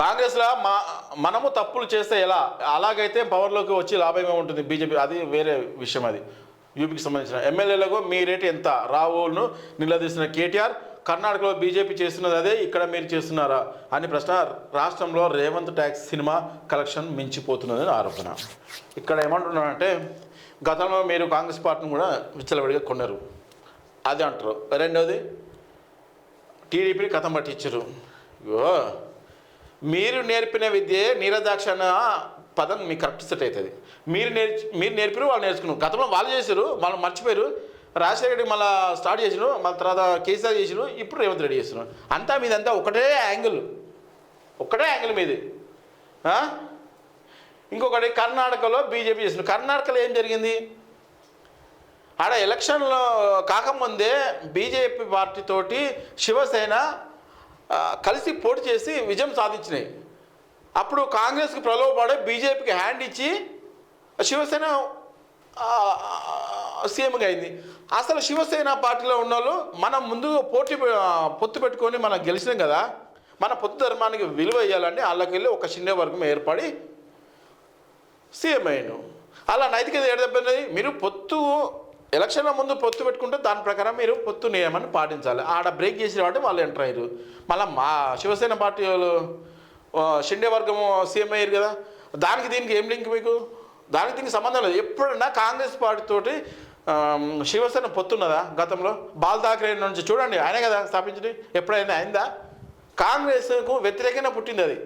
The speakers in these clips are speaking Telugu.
కాంగ్రెస్లో మా మనము తప్పులు చేస్తే ఎలా? అలాగైతే పవర్లోకి వచ్చి లాభమే ఉంటుంది బీజేపీ. అది వేరే విషయం అది. యూపీకి సంబంధించిన ఎమ్మెల్యేలకు మీ రేటు ఎంత? రావును నిలదీసిన కేటీఆర్ కర్ణాటకలో బీజేపీ చేస్తున్నది అదే ఇక్కడ మీరు చేస్తున్నారా? అని ప్రశ్న రాష్ట్రంలో రేవంత్ ట్యాక్స్ సినిమా కలెక్షన్ మించిపోతున్నదని ఆరోపణ. ఇక్కడ ఏమంటున్నారంటే గతంలో మీరు కాంగ్రెస్ పార్టీని కూడా విచ్చలవిడిగా కొన్నారు. అది అంటారు. రెండవది టీడీపీని కథం పట్టించారు. మీరు నేర్పిన విద్యే నీరదాక్షణ పదం మీకు కరెక్ట్ సెట్ అవుతుంది. మీరు నేర్చు మీరు నేర్పిరు వాళ్ళు నేర్చుకున్నారు. గతంలో వాళ్ళు చేశారు వాళ్ళు మర్చిపోయారు రాజశేఖర రెడ్డి మళ్ళీ స్టార్ట్ చేసిరు మళ్ళీ తర్వాత కేసీఆర్ చేసిరు ఇప్పుడు రేవంత్ రెడ్డి చేస్తున్నారు. అంతా మీదంతా ఒకటే యాంగిల్. ఒకటే యాంగిల్ మీది. ఇంకొకటి కర్ణాటకలో బీజేపీ చేసిన కర్ణాటకలో ఏం జరిగింది? ఆడ ఎలక్షన్లో కాకముందే బీజేపీ పార్టీతోటి శివసేన కలిసి పోటీ చేసి విజయం సాధించినాయి. అప్పుడు కాంగ్రెస్కి ప్రలోభపడే బీజేపీకి హ్యాండ్ ఇచ్చి శివసేన సీఎంగా అయింది. అసలు శివసేన పార్టీలో ఉన్న వాళ్ళు మనం ముందుగా పోటీ పొత్తు పెట్టుకొని మనం గెలిచినాం కదా మన పొత్తు ధర్మానికి విలువ ఇవ్వాలంటే వాళ్ళకి వెళ్ళి ఒక చిన్న వర్గం ఏర్పడి సీఎం అయ్యాను అలా నైతికత ఏడదెబ్బన్నది మీరు పొత్తు ఎలక్షన్ల ముందు పొత్తు పెట్టుకుంటే దాని ప్రకారం మీరు పొత్తు నియమాన్ని పాటించాలి. ఆడ బ్రేక్ చేసిన వాటి వాళ్ళు ఎంటర్ అయ్యారు. మళ్ళీ మా శివసేన పార్టీ వాళ్ళు షిండే వర్గము సీఎం అయ్యారు కదా దానికి దీనికి ఏం లింక్ మీకు? దానికి దీనికి సంబంధం లేదు. ఎప్పుడన్నా కాంగ్రెస్ పార్టీతోటి శివసేన పొత్తున్నదా గతంలో? బాల్ ఠాకరే నుంచి చూడండి ఆయనే కదా స్థాపించింది. ఎప్పుడైనా అయిందా? కాంగ్రెస్కు వ్యతిరేకంగా పుట్టింది అది.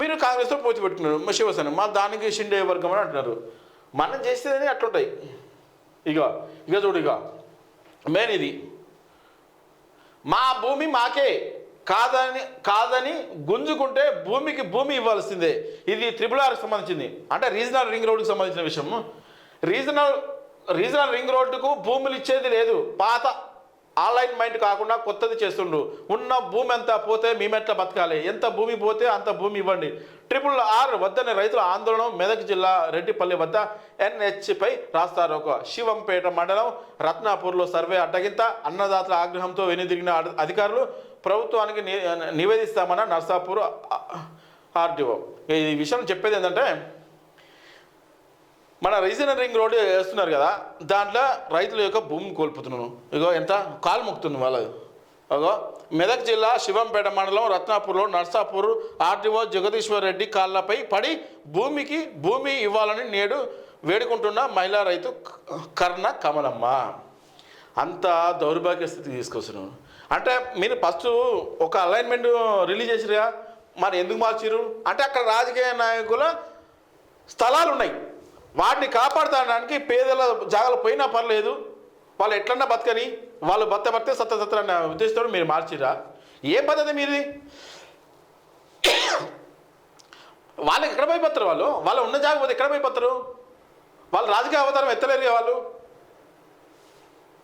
మీరు కాంగ్రెస్తో పోటీ పెట్టుకున్నారు మా శివసేన. మా దానికి షిండే వర్గం అని అంటున్నారు. మనం చేసేదని అట్లుంటాయి. ఇక ఇక చూడు ఇక మెయిన్ ఇది మా భూమి మాకే కాదని కాదని గుంజుకుంటే భూమికి భూమి ఇవ్వాల్సిందే. ఇది త్రిపుల్ ఆర్కి సంబంధించింది. అంటే రీజనల్ రింగ్ రోడ్డుకి సంబంధించిన విషయం. రీజనల్ రీజనల్ రింగ్ రోడ్డుకు భూములు ఇచ్చేది లేదు. పాత అలైన్మెంట్ కాకుండా కొత్తది చేస్తుండ్రు ఉన్న భూమి ఎంత పోతే మేమెట్లా బతకాలి. ఎంత భూమి పోతే అంత భూమి ఇవ్వండి. ట్రిపుల్ ఆర్ వద్దనే రైతుల ఆందోళన మెదక్ జిల్లా రెడ్డిపల్లి వద్ద ఎన్హెచ్పై రాస్తారోక శివంపేట మండలం రత్నాపూర్లో సర్వే అడ్డగింత అన్నదాతల ఆగ్రహంతో వెనుదిరిగిన అధికారులు ప్రభుత్వానికి ని- నివేదిస్తామన్న నర్సాపూర్ ఆర్డీఓ. ఈ విషయం చెప్పేది ఏంటంటే మన రీజనల్ రింగ్ రోడ్డు వేస్తున్నారు కదా దాంట్లో రైతుల యొక్క భూమి కోల్పోతున్నాను. ఇగో ఎంత? కాలు మొక్కుతుంది వాళ్ళది. అగో మెదక్ జిల్లా శివంపేట మండలం రత్నాపూర్లో నర్సాపూర్ ఆర్టీఓ జగదీశ్వర్ రెడ్డి కాళ్ళపై పడి భూమికి భూమి ఇవ్వాలని నేడు వేడుకుంటున్న మహిళా రైతు కర్ణ కమలమ్మ. అంత దౌర్భాగ్య స్థితి తీసుకొస్తున్నాను అంటే మీరు ఫస్ట్ ఒక అలైన్మెంట్ రిలీజ్ చేసిరుగా మరి ఎందుకు మార్చిరు అంటే అక్కడ రాజకీయ నాయకుల స్థలాలు ఉన్నాయి వాటిని కాపాడడానికి పేదల జాగాలు పోయినా పర్లేదు. వాళ్ళు ఎట్లన్నా బతకని వాళ్ళు బత్త బతికే సత్త సత్త అన్న ఉద్దేశంతో మీరు మార్చిరా ఏ పద్ధతి మీది? వాళ్ళకి ఎక్కడ పోయిపోతారు వాళ్ళు? వాళ్ళు ఉన్న జాగ పోతే ఎక్కడ పోయిపోతారు? వాళ్ళు రాజకీయ అవతారం ఎత్తలేరు వాళ్ళు?